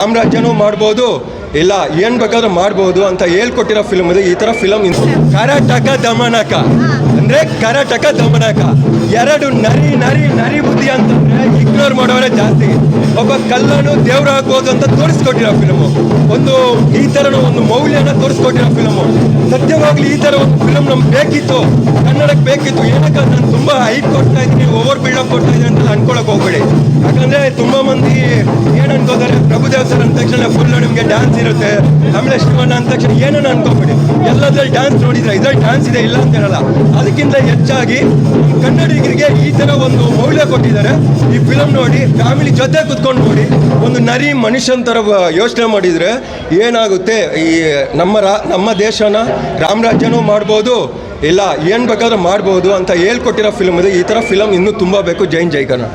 ಸಾಮ್ರಾಜ್ಯನೂ ಮಾಡ್ಬೋದು, ಇಲ್ಲ ಏನ್ ಬೇಕಾದ್ರೂ ಮಾಡ್ಬೋದು ಅಂತ ಹೇಳ್ಕೊಟ್ಟಿರೋ ಫಿಲ್ಮ್ ಇದೆ, ಈ ತರ ಫಿಲಮ್ ಕರಾಟಕ ದಮನಕ. ಅಂದ್ರೆ ಕರಾಟಕ ದಮನಕ. ಎರಡು ನರಿ ನರಿ ನರಿ ಬುದ್ಧಿ ಅಂತಂದ್ರೆ ಇಗ್ನೋರ್ ಮಾಡೋರೇ ಜಾಸ್ತಿ. ಒಬ್ಬ ಕಲ್ಲನು ದೇವ್ರ ಆಗ್ಬೋದು ಅಂತ ತೋರಿಸ್ಕೊಟ್ಟಿರೋ ಫಿಲಮು ಒಂದು ಈ ಥರನೂ ಒಂದು ಮೌಲ್ಯನ ತೋರಿಸ್ಕೊಟ್ಟಿರೋ ಫಿಲಮು ಸತ್ಯವಾಗ್ಲಿ ಈ ಥರ ಒಂದು ಫಿಲಮ್ ನಮ್ಗೆ ಬೇಕಿತ್ತು. ಕನ್ನಡಕ್ಕೆ ಬೇಕಿತ್ತು. ಏನಕ್ಕೆ ನಾನು ತುಂಬ ಹೈಟ್ ಕೊಡ್ತಾ ಇದ್ದೀನಿ ಓವರ್ ಬಿಲ್ಡಪ್ ಕೊಡ್ತಾ ಇದ್ದೀನಿ ಅಂತ ಅನ್ಕೊಳಕ್ ಹೋಗ್ಬೇಡಿ. ಯಾಕಂದ್ರೆ ತುಂಬಾ ಮಂದಿ ಏನ್ ಅನ್ಕೋತಾರೆ ಪ್ರಭುದೇವ್ ಸರ್ ಅಂದ ತಕ್ಷಣ ಫುಲ್ ನಿಮಗೆ ಡ್ಯಾನ್ಸ್ ಇರುತ್ತೆ. ಆಮೇಲೆ ಶಿವಣ್ಣ ಅಂದ ತಕ್ಷಣ ಏನನ್ನ ಅನ್ಕೋಬೇಡಿ. ಎಲ್ಲದ್ರಲ್ಲಿ ಡ್ಯಾನ್ಸ್ ನೋಡಿದ್ರೆ, ಇದ್ರಲ್ಲಿ ಡ್ಯಾನ್ಸ್ ಇದೆ, ಇಲ್ಲ ಅಂತ ಹೇಳಲ್ಲ. ಅದಕ್ಕಿಂತ ಹೆಚ್ಚಾಗಿ ಕನ್ನಡಿಗರಿಗೆ ಈ ತರ ಒಂದು ಮೌಲ್ಯ ಕೊಟ್ಟಿದ್ದಾರೆ. ಈ ಫಿಲಮ್ ನೋಡಿ, ಫ್ಯಾಮಿಲಿ ಜೊತೆ ಕುತ್ಕೊಂಡು ನೋಡಿ, ಒಂದು ನರಿ ಮನುಷ್ಯನ ತರ ಯೋಚನೆ ಮಾಡಿದ್ರೆ ಏನಾಗುತ್ತೆ? ಈ ನಮ್ಮ ರಾ ನಮ್ಮ ದೇಶನ ರಾಮರಾಜ್ಯನೂ ಮಾಡ್ಬೋದು ಇಲ್ಲ, ಏನು ಬೇಕಾದ್ರೆ ಮಾಡ್ಬೋದು ಅಂತ ಹೇಳ್ಕೊಟ್ಟಿರೋ ಫಿಲಮ್ ಇದೆ. ಈ ಥರ ಫಿಲಮ್ ಇನ್ನೂ ತುಂಬ ಬೇಕು. ಜೈನ್, ಜೈ ಕನ್ನಡ.